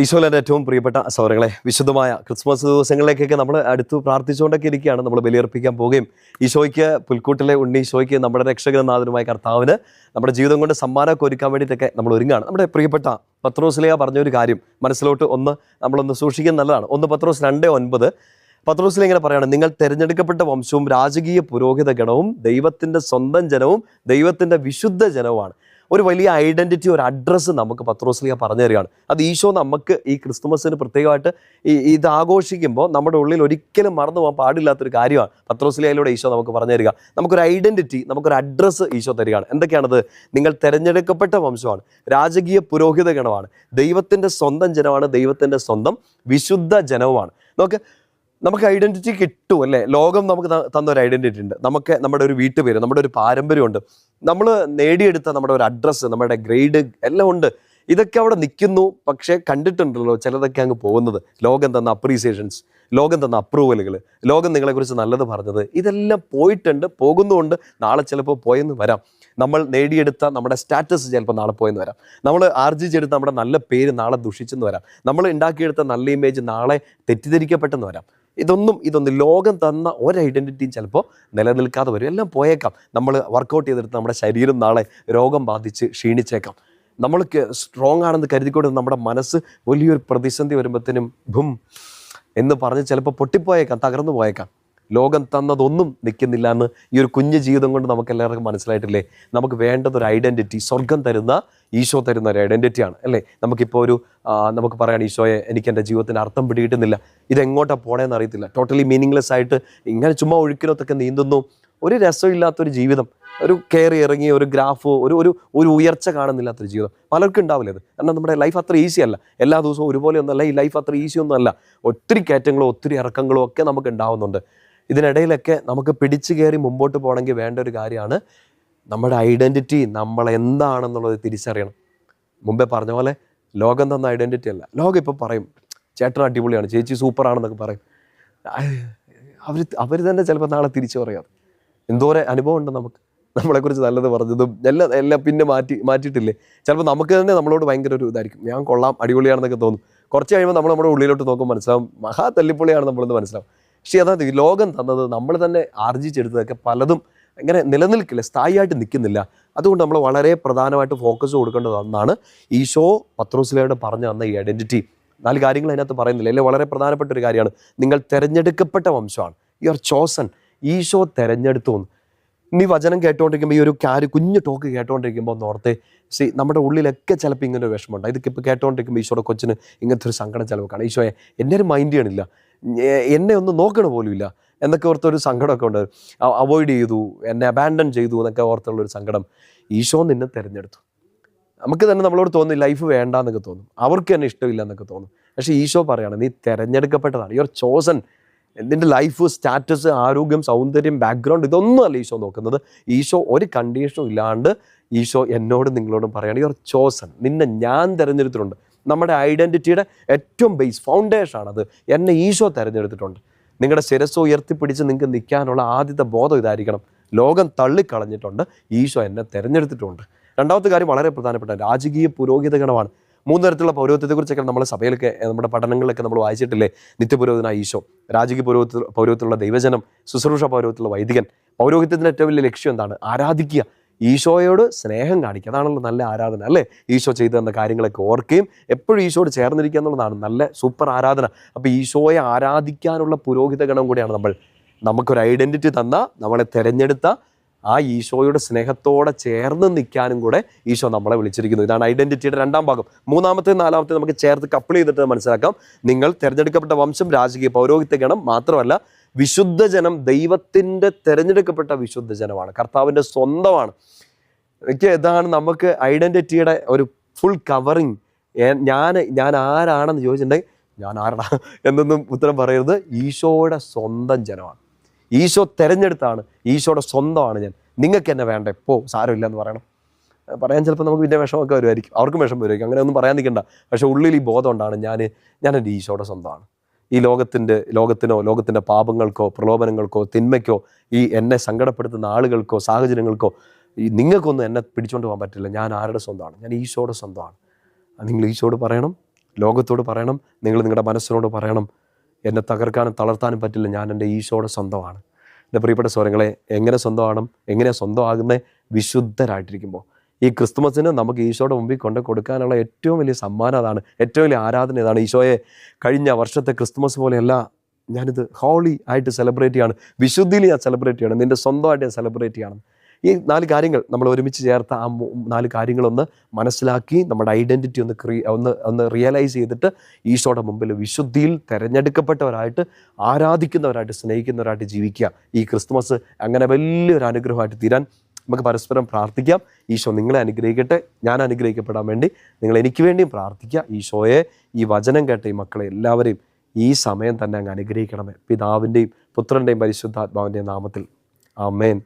ഈശോയുടെ ഏറ്റവും പ്രിയപ്പെട്ട സൗരങ്ങളെ വിശുദ്ധമായ ക്രിസ്മസ് ദിവസങ്ങളിലേക്കൊക്കെ നമ്മൾ അടുത്ത് പ്രാർത്ഥിച്ചുകൊണ്ടൊക്കെ ഇരിക്കുകയാണ്. നമ്മൾ ബലിയർപ്പിക്കാൻ പോവുകയും ഈശോയ്ക്ക് പുൽക്കൂട്ടിലെ ഉണ്ണി ഈശോയ്ക്ക് നമ്മുടെ രക്ഷകനാഥനുമായ കർത്താവിന് നമ്മുടെ ജീവിതം കൊണ്ട് സമ്മാനമൊക്കെ ഒരുക്കാൻ വേണ്ടിയിട്ടൊക്കെ നമ്മൾ ഒരുങ്ങുകയാണ്. നമ്മുടെ പ്രിയപ്പെട്ട പത്രോസിലേ പറഞ്ഞൊരു കാര്യം മനസ്സിലോട്ട് ഒന്ന് നമ്മളൊന്ന് സൂക്ഷിക്കുന്നത് നല്ലതാണ്. ഒന്ന് പത്രോസ് രണ്ട് ഒൻപത്. പത്രോസിലെ ഇങ്ങനെ പറയാണ് നിങ്ങൾ തിരഞ്ഞെടുക്കപ്പെട്ട വംശവും രാജകീയ പുരോഹിത ഗണവും ദൈവത്തിന്റെ സ്വന്തം ജനവും ദൈവത്തിന്റെ വിശുദ്ധ ജനവുമാണ്. ഒരു വലിയ ഐഡന്റിറ്റി ഒരു അഡ്രസ്സ് നമുക്ക് പത്രോസ്ലിയ പറഞ്ഞു തരികയാണ്. അത് ഈശോ നമുക്ക് ഈ ക്രിസ്തുമസിന് പ്രത്യേകമായിട്ട് ഈ ഇത് ആഘോഷിക്കുമ്പോൾ നമ്മുടെ ഉള്ളിൽ ഒരിക്കലും മറന്നു പോകാൻ പാടില്ലാത്തൊരു കാര്യമാണ് പത്രോസ്ലിയയിലൂടെ ഈശോ നമുക്ക് പറഞ്ഞു തരിക. നമുക്കൊരു ഐഡന്റിറ്റി നമുക്കൊരു അഡ്രസ്സ് ഈശോ തരികയാണ്. എന്തൊക്കെയാണത്? നിങ്ങൾ തിരഞ്ഞെടുക്കപ്പെട്ട വംശമാണ്. രാജകീയ പുരോഹിത ഗണമാണ്. ദൈവത്തിന്റെ സ്വന്തം ജനമാണ്. ദൈവത്തിന്റെ സ്വന്തം വിശുദ്ധ ജനവുമാണ്. നോക്ക് നമുക്ക് ഐഡന്റിറ്റി കിട്ടും അല്ലേ? ലോകം നമുക്ക് തന്ന ഒരു ഐഡന്റിറ്റി ഉണ്ട്. നമുക്ക് നമ്മുടെ ഒരു വീട്ടുപേര് നമ്മുടെ ഒരു പാരമ്പര്യമുണ്ട് നമ്മൾ നേടിയെടുത്ത നമ്മുടെ ഒരു അഡ്രസ്സ് നമ്മുടെ ഗ്രേഡ് എല്ലാം ഉണ്ട്. ഇതൊക്കെ അവിടെ നിൽക്കുന്നു. പക്ഷേ കണ്ടിട്ടുണ്ടല്ലോ ചിലതൊക്കെ അങ്ങ് പോകുന്നത്. ലോകം തന്ന അപ്രീസിയേഷൻസ് ലോകം തന്ന അപ്രൂവലുകൾ ലോകം നിങ്ങളെക്കുറിച്ച് നല്ലത് പറഞ്ഞത് ഇതെല്ലാം പോയിട്ടുണ്ട് പോകുന്നുമുണ്ട്. നാളെ ചിലപ്പോൾ പോയെന്ന് വരാം. നമ്മൾ നേടിയെടുത്ത നമ്മുടെ സ്റ്റാറ്റസ് ചിലപ്പോൾ നാളെ പോയെന്ന് വരാം. നമ്മൾ ആർജിച്ചെടുത്ത നമ്മുടെ നല്ല പേര് നാളെ ദുഷിച്ചെന്ന് വരാം. നമ്മൾ ഉണ്ടാക്കിയെടുത്ത നല്ല ഇമേജ് നാളെ തെറ്റിദ്ധരിക്കപ്പെട്ടെന്ന് വരാം. ഇതൊന്നും ഇതൊന്നും ലോകം തന്ന ഒരു ഐഡന്റിറ്റിയും ചിലപ്പോൾ നിലനിൽക്കാതെ വരും. എല്ലാം പോയേക്കാം. നമ്മൾ വർക്കൗട്ട് ചെയ്തെടുത്ത് നമ്മുടെ ശരീരം നാളെ രോഗം ബാധിച്ച് ക്ഷീണിച്ചേക്കാം. നമ്മൾക്ക് സ്ട്രോങ് ആണെന്ന് കരുതിക്കൊണ്ട് നമ്മുടെ മനസ്സ് വലിയൊരു പ്രതിസന്ധി വരുമ്പോഴത്തേനും ഭും എന്ന് പറഞ്ഞ് ചിലപ്പോൾ പൊട്ടിപ്പോയേക്കാം തകർന്നു പോയേക്കാം. ലോകം തന്നതൊന്നും നിൽക്കുന്നില്ല എന്ന് ഈ ഒരു കുഞ്ഞു ജീവിതം കൊണ്ട് നമുക്ക് എല്ലാവർക്കും മനസ്സിലായിട്ടില്ലേ? നമുക്ക് വേണ്ടത് ഒരു ഐഡന്റിറ്റി സ്വർഗം തരുന്ന ഈശോ തരുന്ന ഒരു ഐഡന്റിറ്റിയാണ് അല്ലേ? നമുക്കിപ്പോൾ ഒരു നമുക്ക് പറയാൻ ഈശോയെ എനിക്ക് എന്റെ ജീവിതത്തിന് അർത്ഥം പിടികിട്ടുന്നില്ല. ഇതെങ്ങോട്ടാണ് പോണേന്ന് അറിയത്തില്ല. ടോട്ടലി മീനിങ്ലെസ് ആയിട്ട് ഇങ്ങനെ ചുമ്മാ ഒഴുക്കിനൊത്തൊക്കെ നീന്തുന്നു. ഒരു രസമില്ലാത്തൊരു ജീവിതം. ഒരു കയറി ഇറങ്ങി ഒരു ഗ്രാഫോ ഒരു ഒരു ഒരു ഉയർച്ച കാണുന്നില്ലാത്തൊരു ജീവിതം. പലർക്കും ഉണ്ടാവില്ല അത് കാരണം നമ്മുടെ ലൈഫ് അത്ര ഈസി അല്ല. എല്ലാ ദിവസവും ഒരുപോലെ ഒന്നല്ല ഈ ലൈഫ് അത്ര ഈസി ഒന്നും അല്ല. ഒത്തിരി കയറ്റങ്ങളോ ഒത്തിരി ഇറക്കങ്ങളോ ഒക്കെ നമുക്ക് ഉണ്ടാവുന്നുണ്ട്. ഇതിനിടയിലൊക്കെ നമുക്ക് പിടിച്ചു കയറി മുമ്പോട്ട് പോകണമെങ്കിൽ വേണ്ട ഒരു കാര്യമാണ് നമ്മുടെ ഐഡന്റിറ്റി നമ്മൾ എന്താണെന്നുള്ളത് തിരിച്ചറിയണം. മുമ്പേ പറഞ്ഞ പോലെ ലോകം തന്ന ഐഡന്റിറ്റി അല്ല. ലോകം ഇപ്പോൾ പറയും ചേട്ടൻ അടിപൊളിയാണ് ചേച്ചി സൂപ്പറാണെന്നൊക്കെ പറയും. അവർ അവർ തന്നെ ചിലപ്പോൾ നാളെ തിരിച്ചു പറയാം. എന്തോരം അനുഭവം ഉണ്ട് നമുക്ക്. നമ്മളെക്കുറിച്ച് നല്ലത് പറഞ്ഞതും എല്ലാം എല്ലാം പിന്നെ മാറ്റി മാറ്റിയിട്ടില്ലേ? ചിലപ്പോൾ നമുക്ക് തന്നെ നമ്മളോട് ഭയങ്കര ഒരു ഇതായിരിക്കും. ഞാൻ കൊള്ളാം അടിപൊളിയാണെന്നൊക്കെ തോന്നും. കുറച്ച് കഴിയുമ്പോൾ നമ്മൾ നമ്മുടെ ഉള്ളിലോട്ട് നോക്കും മനസ്സിലാവും മഹാ തല്ലിപ്പൊളിയാണ് നമ്മളെന്ന് മനസ്സിലാവും. പക്ഷേ അതായത് ഈ ലോകം തന്നത് നമ്മൾ തന്നെ ആർജിച്ചെടുത്തതൊക്കെ പലതും ഇങ്ങനെ നിലനിൽക്കില്ല സ്ഥായിയായിട്ട് നിൽക്കുന്നില്ല. അതുകൊണ്ട് നമ്മൾ വളരെ പ്രധാനമായിട്ട് ഫോക്കസ് കൊടുക്കേണ്ടത് ഒന്നാണ് ഈശോ പത്രോസിലയുടെ പറഞ്ഞു തന്ന ഈ ഐഡന്റിറ്റി നാല് കാര്യങ്ങൾ അതിനകത്ത് പറയുന്നില്ല. അല്ലെ വളരെ പ്രധാനപ്പെട്ട ഒരു കാര്യമാണ്. നിങ്ങൾ തിരഞ്ഞെടുക്കപ്പെട്ട വംശമാണ്. യു ആർ ചോസൺ ഈശോ തിരഞ്ഞെടുത്തു നീ വചനം കേട്ടോണ്ടിരിക്കുമ്പോൾ ഈ ഒരു കാര് കുഞ്ഞു ടോക്ക് കേട്ടോണ്ടിരിക്കുമ്പോൾ ഓർത്ത്. സി നമ്മുടെ ഉള്ളിലൊക്കെ ചിലപ്പോൾ ഇങ്ങനെ ഒരു വിഷമമുണ്ട്. ഇതൊക്കെ ഇപ്പോൾ കേട്ടോണ്ടിരിക്കുമ്പോൾ ഈശോയുടെ കൊച്ചിന് ഇങ്ങനത്തെ ഒരു സങ്കടം ചിലവ് കാണാം. ഈശോയെ എന്റെ ഒരു മൈൻഡ് ചെയ്യണില്ല. എന്നെ ഒന്ന് നോക്കണ പോലും ഇല്ല. എന്നൊക്കെ ഓർത്തൊരു സങ്കടമൊക്കെ ഉണ്ട്. അവോയ്ഡ് ചെയ്തു എന്നെ അബാൻഡൺ ചെയ്തു എന്നൊക്കെ ഓർത്തുള്ള ഒരു സങ്കടം ഈശോ നിന്നെ തിരഞ്ഞെടുത്തു. നമുക്ക് തന്നെ നമ്മളോട് തോന്നി ലൈഫ് വേണ്ട എന്നൊക്കെ തോന്നും. അവർക്ക് തന്നെ ഇഷ്ടമില്ല എന്നൊക്കെ തോന്നും. പക്ഷേ ഈശോ പറയുകയാണ് നീ തിരഞ്ഞെടുക്കപ്പെട്ടതാണ്. യുവർ ചോസൻ നിന്റെ ലൈഫ് സ്റ്റാറ്റസ് ആരോഗ്യം സൗന്ദര്യം ബാക്ക്ഗ്രൗണ്ട് ഇതൊന്നും അല്ല ഈശോ നോക്കുന്നത്. ഈശോ ഒരു കണ്ടീഷനും ഇല്ലാണ്ട് ഈശോ എന്നോടും നിങ്ങളോടും പറയാണ് യുവർ ചോസൺ നിന്നെ ഞാൻ തിരഞ്ഞെടുത്തിട്ടുണ്ട്. നമ്മുടെ ഐഡന്റിറ്റിയുടെ ഏറ്റവും ബേസ് ഫൗണ്ടേഷൻ ആണത്. എന്നെ ഈശോ തിരഞ്ഞെടുത്തിട്ടുണ്ട്. നിങ്ങളുടെ ശിരസ് ഉയർത്തിപ്പിടിച്ച് നിങ്ങൾക്ക് നിൽക്കാനുള്ള ആദ്യത്തെ ബോധം ഇതായിരിക്കണം. ലോകം തള്ളിക്കളഞ്ഞിട്ടുണ്ട്. ഈശോ എന്നെ തിരഞ്ഞെടുത്തിട്ടുണ്ട്. രണ്ടാമത്തെ കാര്യം വളരെ പ്രധാനപ്പെട്ട രാജകീയ പുരോഹിത ഗണമാണ് മൂന്ന് തരത്തിലുള്ള പൗരോഹിത്യത്തെക്കുറിച്ചൊക്കെ നമ്മുടെ സഭയിലൊക്കെ നമ്മുടെ പഠനങ്ങളിലൊക്കെ നമ്മൾ വായിച്ചിട്ടില്ലേ? നിത്യപുരോഹിതനായ ഈശോ രാജകീയ പൗരോഹിത്യ പൗരോഹിത്യമുള്ള ദൈവജനം ശുശ്രൂഷ പൗരോഹിത്യമുള്ള വൈദികൻ. പൗരോഹിത്യത്തിന്റെ ഏറ്റവും വലിയ ലക്ഷ്യം എന്താണ്? ആരാധിക്കുക. ഈശോയോട് സ്നേഹം കാണിക്കുക. അതാണല്ലോ നല്ല ആരാധന അല്ലേ? ഈശോ ചെയ്തു തന്ന കാര്യങ്ങളൊക്കെ ഓർക്കുകയും എപ്പോഴും ഈശോയോട് ചേർന്നിരിക്കുക എന്നുള്ളതാണ് നല്ല സൂപ്പർ ആരാധന. അപ്പോൾ ഈശോയെ ആരാധിക്കാനുള്ള പുരോഹിത ഗണം കൂടിയാണ് നമ്മൾ നമുക്കൊരു ഐഡന്റിറ്റി തന്ന നമ്മളെ തിരഞ്ഞെടുത്ത ആ ഈശോയുടെ സ്നേഹത്തോടെ ചേർന്ന് നിൽക്കാനും കൂടെ ഈശോ നമ്മളെ വിളിച്ചിരിക്കുന്നു. ഇതാണ് ഐഡന്റിറ്റിയുടെ രണ്ടാം ഭാഗം. മൂന്നാമത്തെ നാലാമത്തെ നമുക്ക് ചേർത്ത് കപ്പിൾ ചെയ്തിട്ട് മനസ്സിലാക്കാം. നിങ്ങൾ തിരഞ്ഞെടുക്കപ്പെട്ട വംശം രാജകീയ പൗരോഹിത്യ ഗണം മാത്രമല്ല വിശുദ്ധ ജനം ദൈവത്തിന്റെ തിരഞ്ഞെടുക്കപ്പെട്ട വിശുദ്ധ ജനമാണ്. കർത്താവിന്റെ സ്വന്തമാണ്. എനിക്ക് ഇതാണ് നമുക്ക് ഐഡന്റിറ്റിയുടെ ഒരു ഫുൾ കവറിങ് ഞാൻ ഞാൻ ആരാണെന്ന് ചോദിച്ചിട്ടുണ്ടെങ്കിൽ ഞാൻ ആരാണ് എന്നൊന്നും ഉത്തരം പറയരുത്. ഈശോയുടെ സ്വന്തം ജനമാണ്. ഈശോ തിരഞ്ഞെടുത്താണ് ഈശോയുടെ സ്വന്തമാണ് ഞാൻ. നിങ്ങൾക്ക് എന്നെ വേണ്ട എപ്പോ സാരമില്ല എന്ന് പറയണം. പറയാൻ ചിലപ്പോൾ നമുക്ക് പിന്നെ വിഷമമൊക്കെ വരുമായിരിക്കും. അവർക്കും വിഷമം വരുമായിരിക്കും. അങ്ങനെ ഒന്നും പറയാൻ നിൽക്കണ്ട. പക്ഷെ ഉള്ളിൽ ഈ ബോധം ഉണ്ടാണ് ഞാൻ ഞാൻ എന്റെ ഈശോയുടെ സ്വന്തമാണ്. ഈ ലോകത്തിന്റെ ലോകത്തിനോ ലോകത്തിന്റെ പാപങ്ങൾക്കോ പ്രലോഭനങ്ങൾക്കോ തിന്മയ്ക്കോ ഈ എന്നെ സങ്കടപ്പെടുത്തുന്ന ആളുകൾക്കോ സാഹചര്യങ്ങൾക്കോ ഈ നിങ്ങൾക്കൊന്നും എന്നെ പിടിച്ചുകൊണ്ട് പോകാൻ പറ്റില്ല. ഞാൻ ആരുടെ സ്വന്തമാണ്? ഞാൻ ഈശോയുടെ സ്വന്തമാണ്. നിങ്ങൾ ഈശോട് പറയണം ലോകത്തോട് പറയണം നിങ്ങൾ നിങ്ങളുടെ മനസ്സിനോട് പറയണം. എന്നെ തകർക്കാനും തളർത്താനും പറ്റില്ല. ഞാൻ എന്റെ ഈശോയുടെ സ്വന്തമാണ്. എന്റെ പ്രിയപ്പെട്ട സ്വരങ്ങളെ എങ്ങനെ സ്വന്തമാണ് എങ്ങനെ സ്വന്തമാകുന്നത് വിശുദ്ധരായിട്ടിരിക്കുമ്പോൾ. ഈ ക്രിസ്തുമസിന് നമുക്ക് ഈശോയുടെ മുമ്പിൽ കൊണ്ട് കൊടുക്കാനുള്ള ഏറ്റവും വലിയ സമ്മാനം അതാണ് ഏറ്റവും വലിയ ആരാധന ഇതാണ്. ഈശോയെ കഴിഞ്ഞ വർഷത്തെ ക്രിസ്തുമസ് പോലെയല്ല ഞാനിത് ഹോളി ആയിട്ട് സെലിബ്രേറ്റ് ചെയ്യാണ്. വിശുദ്ധിയിൽ ഞാൻ സെലിബ്രേറ്റ് ചെയ്യണം. നിന്റെ സ്വന്തമായിട്ട് ഞാൻ സെലിബ്രേറ്റ് ചെയ്യണം. ഈ നാല് കാര്യങ്ങൾ നമ്മൾ ഒരുമിച്ച് ചേർത്ത ആ നാല് കാര്യങ്ങളൊന്ന് മനസ്സിലാക്കി നമ്മുടെ ഐഡന്റിറ്റി ഒന്ന് ക്രിയ ഒന്ന് ഒന്ന് റിയലൈസ് ചെയ്തിട്ട് ഈശോയുടെ മുമ്പിൽ വിശുദ്ധിയിൽ തിരഞ്ഞെടുക്കപ്പെട്ടവരായിട്ട് ആരാധിക്കുന്നവരായിട്ട് സ്നേഹിക്കുന്നവരായിട്ട് ജീവിക്കുക. ഈ ക്രിസ്തുമസ് അങ്ങനെ വലിയൊരു അനുഗ്രഹമായിട്ട് തീരാൻ നമുക്ക് പരസ്പരം പ്രാർത്ഥിക്കാം. ഈശോ നിങ്ങളെ അനുഗ്രഹിക്കട്ടെ. ഞാൻ അനുഗ്രഹിക്കപ്പെടാൻ വേണ്ടി നിങ്ങൾ എനിക്ക് വേണ്ടിയും പ്രാർത്ഥിക്കുക. ഈശോയെ ഈ വചനം കേട്ട ഈ മക്കളെ എല്ലാവരെയും ഈ സമയം തന്നെ അങ്ങ് അനുഗ്രഹിക്കണമേ. പിതാവിന്റെയും പുത്രന്റെയും പരിശുദ്ധാത്മാവിന്റെയും നാമത്തിൽ. ആമേൻ.